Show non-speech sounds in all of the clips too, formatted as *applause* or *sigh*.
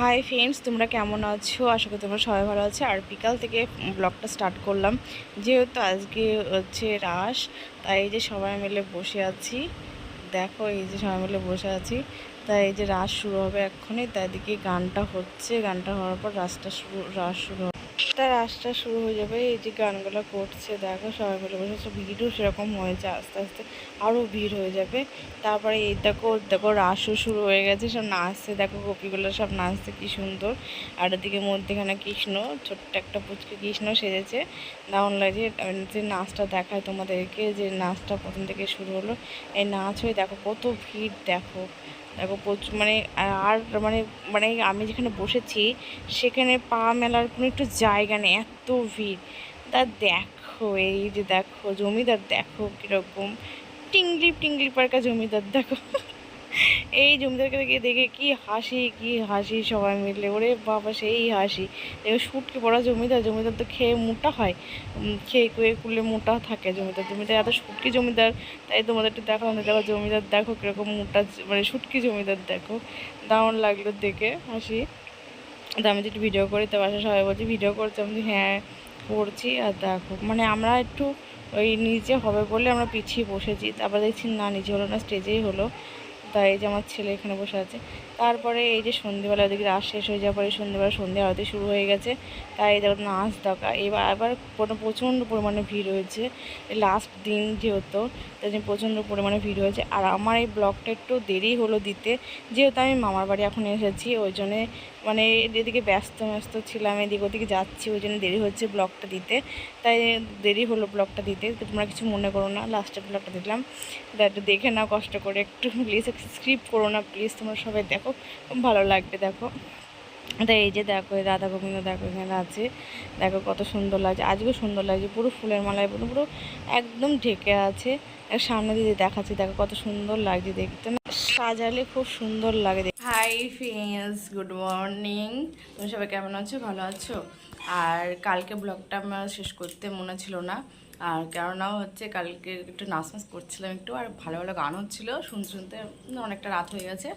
Hi friends তোমরা কেমন আছো? আশা করি তোমরা সবাই ভালো আছো। আর বিকাল থেকে ব্লগটা স্টার্ট করলাম। যেহেতু আজকে হচ্ছে রাস তাই এই যে সবাই মিলে বসে আছি। দেখো, এই যে সবাই মিলে বসে আছি। তাই এই যে রাস শুরু হবে এক্ষুনি। তাই দিকে গানটা হচ্ছে। গানটা হওয়ার পর রাসটা শুরু রাস শুরু হবে তা রাসটা শুরু হয়ে যাবে, এই যে গানগুলো করছে, দেখো সবাই মিলে বসে আছে ভিড়ও সেরকম হয়েছে আস্তে আস্তে আরও ভিড় হয়ে যাবে। তারপরে এই দেখো দেখো রাসও শুরু হয়ে গেছে, সব নাচছে, দেখো গোপীগুলো সব নাচছে, কি সুন্দর। আর ওদিকে মধ্যেখানে কৃষ্ণ, ছোট্ট একটা পুচকে কৃষ্ণ সেজেছে। লাগছে আমি যে নাচটা দেখায় তোমাদেরকে, যে নাচটা প্রথম থেকে শুরু হলো, এই নাচ হয়ে দেখো কত ভিড়, দেখো। দেখো প্রচুর মানে আর মানে মানে আমি যেখানে বসেছি, সেখানে পা মেলার কোনো একটু জায়গা নেই, এত ভিড়। তা দেখো, এই যে দেখো, জমিদার দেখো কীরকম। টিংলি টিংলি পার্কা জমিদার দেখো। এই জমিদারকে দেখে কি হাসি কি হাসি সবাই মিলে। ওরে বাবা, সেই হাসি। দেখো, শুটকে পড়া জমিদার জমিদার তো খেয়ে মোটা হয়। খেয়ে কুয়ে কুলে মোটা থাকে জমিদার। জমিদার এত সুটকি জমিদার, তাই তোমাদের একটু দেখো দেখো, জমিদার দেখো কীরকম মোটা মানে শুটকি জমিদার দেখো। দারুণ লাগল দেখে, হাসি। তো আমি যদি ভিডিও করি, তো বাসায় সবাই বলছি ভিডিও করছি? আমি হ্যাঁ করছি। আর দেখো মানে আমরা একটু ওই নিচে হবে বলে আমরা পিছিয়ে বসেছি। তারপর দেখছি, না, নিচে হলো না স্টেজেই হলো। তাই যে আমার ছেলে এখানে বসে আছে। তারপরে এই যে সন্ধেবেলা ওদিকে রাত শেষ হয়ে যাওয়ার পরে সন্ধেবেলা সন্ধে আরতি শুরু হয়ে গেছে, তাই দেখো নাচ দেখা এবার আবার প্রচণ্ড পরিমাণে ভিড় হয়েছে লাস্ট দিন যেহেতু, তাই জন্য প্রচণ্ড পরিমাণে ভিড় হয়েছে। আর আমার এই ব্লগটা একটু দেরি হলো দিতে, যেহেতু আমি মামার বাড়ি এখন এসেছি, ওই জন্যে মানে এদিকে ব্যস্ত ব্যস্ত ছিলাম, এদিক ওদিকে যাচ্ছি, ওই জন্য দেরি হচ্ছে ব্লগটা দিতে। তাই দেরি হলো ব্লগটা দিতে তোমরা কিছু মনে করো না লাস্টের ব্লগটা দেখলাম তা একটু দেখে নাও কষ্ট করে, একটু প্লিজ স্ক্রিপ্ট করো না প্লিজ তোমরা সবাই দেখো। খুব ভালো লাগবে, দেখো। তো এই যে দেখো রাধা গোবিন্দ দেখো এখানে আছে। দেখো কত সুন্দর লাগছে, আজকেও সুন্দর লাগছে, পুরো ফুলের মালায় পুরো পুরো একদম ঢেকে আছে। সামনে দিয়ে দেখাচ্ছি, দেখো কত সুন্দর লাগছে দেখতে। সাজালে খুব সুন্দর লাগে হাই ফ্রেন্ডস গুড মর্নিং তুমি সবাই কেমন আছো? ভালো আছো? আর কালকে ব্লগটা আমার শেষ করতে মনে ছিল না। আর কেননা হচ্ছে কালকে একটু নাচ নাচ করছিলাম একটু, আর ভালো ভালো গান হচ্ছিল শুনতে শুনতে অনেকটা রাত হয়ে গেছে।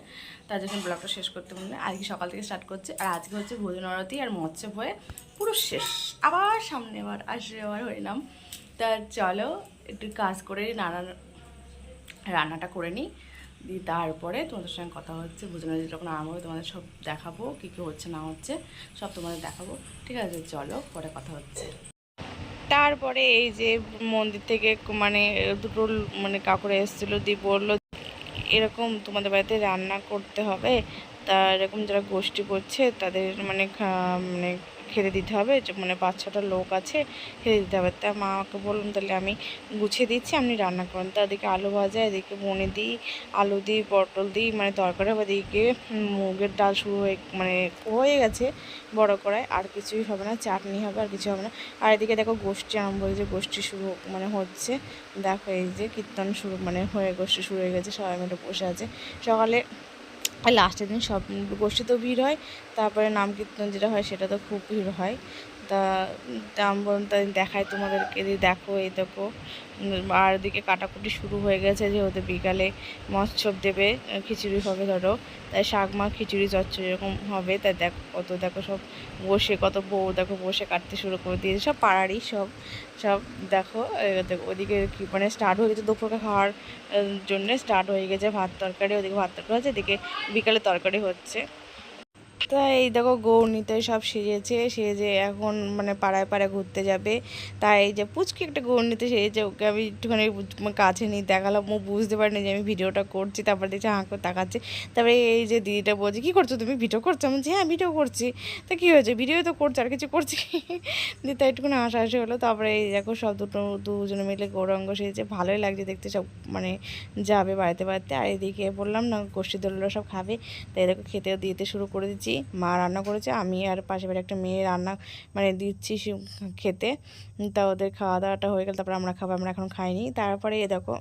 তার জন্য ব্লগটা শেষ করতে হয় আজকে সকাল থেকে স্টার্ট করছে। আর আজকে হচ্ছে ভোজন আরতি আর মৎস্য হয়ে পুরো শেষ। আবার সামনে আবার, আসলে আবার হরিনাম তা চলো, একটু কাজ করে নানান রান্নাটা করে নিই। দিয়ে তারপরে তোমাদের সঙ্গে কথা হচ্ছে। ভোজনের যখন আরম্ভ হবে, তোমাদের সব দেখাবো, কী কী হচ্ছে, না হচ্ছে, সব তোমাদের দেখাবো। ঠিক আছে, চলো, পরে কথা হচ্ছে। তারপরে এই যে মন্দির থেকে মানে দুটো মানে কাকুরে এসেছিল, দিয়ে বলল এরকম তোমাদের বাড়িতে রান্না করতে হবে। তা এরকম যারা গোষ্ঠী করছে, তাদের মানে মানে খেতে দিতে হবে মানে পাঁচ ছটা লোক আছে, খেতে দিতে হবে। তা মা আমাকে বললাম তাহলে আমি গুছিয়ে দিচ্ছি, আপনি রান্না করুন। তা এদিকে আলু ভাজা, এদিকে বনে দিই, আলু দিই, পটল দিই মানে তরকারি হবে, এদিকে মুগের ডাল শুরু হয়ে মানে হয়ে গেছে বড় করায়, আর কিছুই হবে না, চাটনি হবে, আর কিছু হবে না। আর এদিকে দেখো গোষ্ঠী আরম্ভ হয়েছে গোষ্ঠী শুরু মানে হচ্ছে, দেখো এই যে কীর্তন শুরু মানে হয়ে, গোষ্ঠী শুরু হয়ে গেছে, সবাই মিলে বসে আছে। সকালে আর লাস্টের দিন সব গোষ্ঠীতেও ভিড় হয়, তারপরে নাম কীর্তন যেটা হয় সেটা তো খুব ভিড় হয়। তা, দাম বলুন তাই দেখায় তোমাদেরকে দিয়ে দেখো এই দেখো। আর এদিকে কাটাকুটি শুরু হয়ে গেছে যেহেতু বিকালে মৎসব দেবে খিচুড়ি হবে ধরো। তাই শাক মা খিচুড়ি চচ্চড়ি এরকম হবে। তাই দেখো, কত দেখো সব বসে, কত বউ দেখো বসে কাটতে শুরু করে দিয়েছে। সব পাড়ারই সব সব দেখো দেখো, ওদিকে কি মানে স্টার্ট হয়ে গেছে দুপুরকে খাওয়ার জন্য স্টার্ট হয়ে গেছে ভাত তরকারি, ওদিকে ভাত তরকারি হচ্ছে, এদিকে বিকালে তরকারি হচ্ছে। তা এই দেখো গৌরনীতে সব সেজেছে, সেজে এখন মানে পাড়ায় পাড়ায় ঘুরতে যাবে। তাই এই যে পুচকি একটা গৌরনীতে সেজেছে, ওকে আমি একটুখানি কাছে নিয়ে দেখালাম। ও বুঝতে পারিনি যে আমি ভিডিওটা করছি, তারপর দেখছি হাঁ করে তাকাচ্ছে। তারপরে এই যে দিদিটা বলছে, কী করছ তুমি? ভিডিও করছ? আমি হ্যাঁ ভিডিও করছি। তা কী হয়েছে? ভিডিও তো করছ, আর কিছু করছি দিয়ে তাই একটুখানি হাসাহাসি হলো। তারপরে এই দেখো সব দুটো, দুজনে মিলে গৌরাঙ্গ সেজেছে। ভালোই লাগছে দেখতে সব মানে যাবে বাড়িতে বাড়িতে। আর এদিকে বললাম না গোষ্ঠী দলরা সব খাবে। তাই দেখো খেতেও দিতে শুরু করে দিচ্ছি। মা রান্না করেছে, আমি আর পাশে বাড়ি একটা মেয়ে রান্না মানে দিচ্ছি খেতে। তা ওদের খাওয়া দাওয়াটা হয়ে গেল, তারপর আমরা খাব, আমরা এখন খাইনি। তারপরে এ দেখো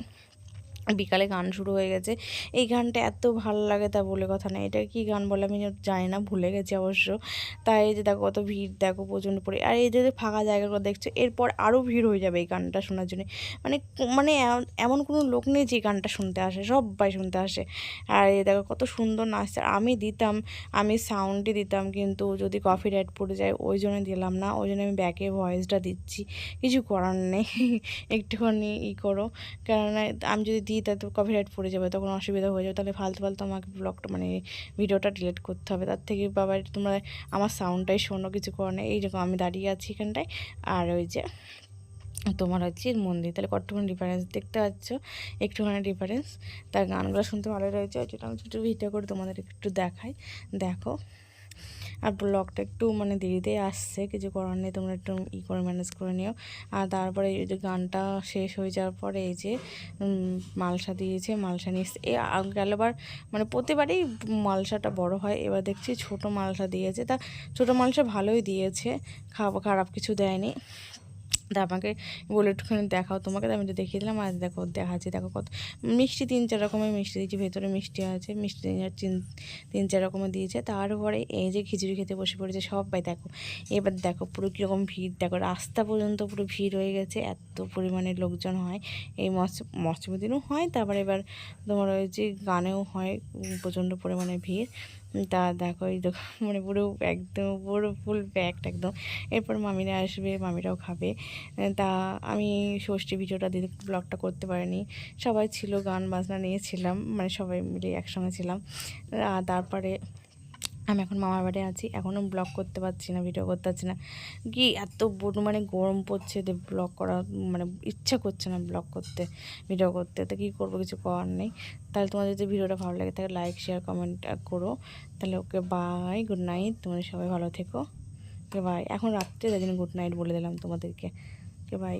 বিকালে গান শুরু হয়ে গেছে। এই গানটা এত ভালো লাগে তা বলে কথা না। এটা কি গান বলে আমি জানি না, ভুলে গেছি অবশ্য। তাই এই যে দেখো কত ভিড়, দেখো প্রচণ্ড পড়ে আর এই যে ফাঁকা জায়গাগুলো দেখছ, এরপর আরও ভিড় হয়ে যাবে এই গানটা শোনার জন্য। মানে মানে এমন- কোনো লোক নেই যে গানটা শুনতে আসে সবাই শুনতে আসে। আর এই দেখো কত সুন্দর নাচছে। আমি দিতাম, আমি সাউন্ডই দিতাম, কিন্তু যদি কফি রাইট পড়ে যায়, ওই জন্য দিলাম না। ওই জন্য আমি ব্যাকে ভয়েসটা দিচ্ছি। কিছু করার নেই। *laughs* একটুখানি ই করো। কেননা আমি যদি দিই তাহলে তো কপিরাইট পড়ে যাবে, তখন অসুবিধা হয়ে যাবে, তাহলে ফালতু ফালতু আমাকে ব্লগটা মানে ভিডিওটা ডিলিট করতে হবে। তার থেকে বাবা তোমরা আমার সাউন্ডটাই শোনো, কিছু করো না। এইরকম আমি দাঁড়িয়ে আছি এখানটায়। আর ওই যে তোমার হচ্ছে মন্দির, তাহলে কতক্ষণ ডিফারেন্স দেখতে পাচ্ছ? একটুখানি ডিফারেন্স তার গানগুলো শুনতে ভালো রয়েছে ওই জন্য আমি একটু ভিডিও করে তোমাদের একটু দেখাই। দেখো। আর ব্লগটা একটু মানে দেরিতে আসছে, কিছু করার নেই, তোমরা একটু ই করে ম্যানেজ করে নিও। আর তারপরে এই যে গানটা শেষ হয়ে যাওয়ার পরে এই যে মালসা দিয়েছে, মালসা নিয়ে। এ গেলবার মানে প্রতিবারই মালসাটা বড় হয়। এবার দেখছি ছোট মালসা দিয়েছে। তা ছোট মালসা ভালোই দিয়েছে খারাপ কিছু দেয়নি। আমাকে বলে একটুখানি দেখাও, তোমাকে তো আমি তো দেখিয়ে দিলাম। আর দেখো, দেখাচ্ছি, দেখো কত মিষ্টি তিন চার রকমের মিষ্টি দিয়েছি, ভেতরে মিষ্টি আছে, মিষ্টি তিন তিন চার রকমের দিয়েছে। তারপরে এই যে খিচুড়ি খেতে বসে পড়েছে সবাই, দেখো, এবার দেখো পুরো কীরকম ভিড়, দেখো রাস্তা পর্যন্ত পুরো ভিড় হয়ে গেছে, এত পরিমাণে লোকজন হয়, এই মৎস্য মৎস্যমী দিনও হয়, তারপরে এবার তোমার ওই যে গানেও হয়, প্রচণ্ড পরিমাণে ভিড়। তা দেখো, এই মানে পুরো একদম, পুরো ফুল প্যাকড একদম। এরপর মামিরা আসবে, মামিরাও খাবে। তা আমি ষষ্ঠী ভিডিওটা দিতে ব্লগটা করতে পারিনি। সবাই ছিল, গান বাজনা নিয়েছিলাম মানে সবাই মিলে একসঙ্গে ছিলাম। আর তারপরে আমি এখন মামার বাড়ি আছি, এখনও ব্লগ করতে পারছি না ভিডিও করতে পারছি না। কি এত বড় মানে গরম পড়ছে যে ব্লগ করা মানে ইচ্ছা করছে না ব্লগ করতে ভিডিও করতে। তো কী করব, কিছু করার নেই। তাহলে তোমার যদি ভিডিওটা ভালো লাগে, তাহলে লাইক শেয়ার কমেন্ট করো। তাহলে ওকে বাই গুড নাইট তোমরা সবাই ভালো থেকো। ওকে বাই এখন রাত্রে যাই জন্য গুড নাইট বলে দিলাম তোমাদেরকে। Okay bye